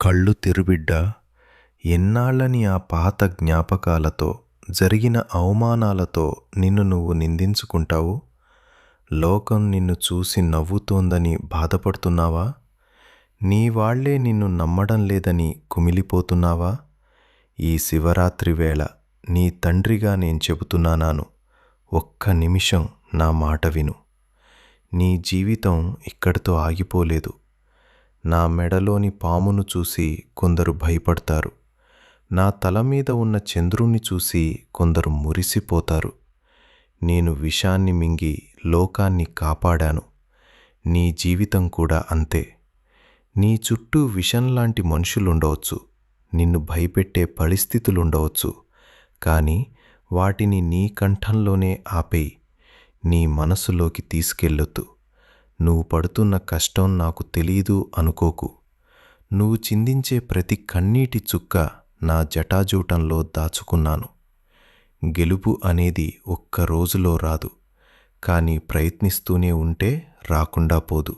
కళ్ళు తెరుబిడ్డ ఎన్నాళ్ళని ఆ పాత జ్ఞాపకాలతో జరిగిన అవమానాలతో నిన్ను నువ్వు నిందించుకుంటావు? లోకం నిన్ను చూసి నవ్వుతోందని బాధపడుతున్నావా? నీ వాళ్ళే నిన్ను నమ్మడం లేదని కుమిలిపోతున్నావా? ఈ శివరాత్రి వేళ నీ తండ్రిగా నేను చెబుతున్నానాను ఒక్క నిమిషం నా మాట విను. నీ జీవితం ఇక్కడితో ఆగిపోలేదు. నా మెడలోని పామును చూసి కొందరు భయపడతారు. నా తల మీద ఉన్న చంద్రుణ్ణి చూసి కొందరు మురిసిపోతారు. నేను విషాన్ని మింగి లోకాన్ని కాపాడాను. నీ జీవితం కూడా అంతే. నీ చుట్టూ విషంలాంటి మనుషులుండవచ్చు. నిన్ను భయపెట్టే పరిస్థితులుండవచ్చు. కానీ వాటిని నీ కంఠంలోనే ఆపేయి. నీ మనసులోకి తీసుకెళ్ళొద్దు. నువ్వు పడుతున్న కష్టం నాకు తెలీదు అనుకోకు. నువ్వు చిందించే ప్రతి కన్నీటి చుక్క నా జటాజూటంలో దాచుకున్నాను. గెలుపు అనేది ఒక్క రోజులో రాదు కానీ ప్రయత్నిస్తూనే ఉంటే రాకుండా పోదు.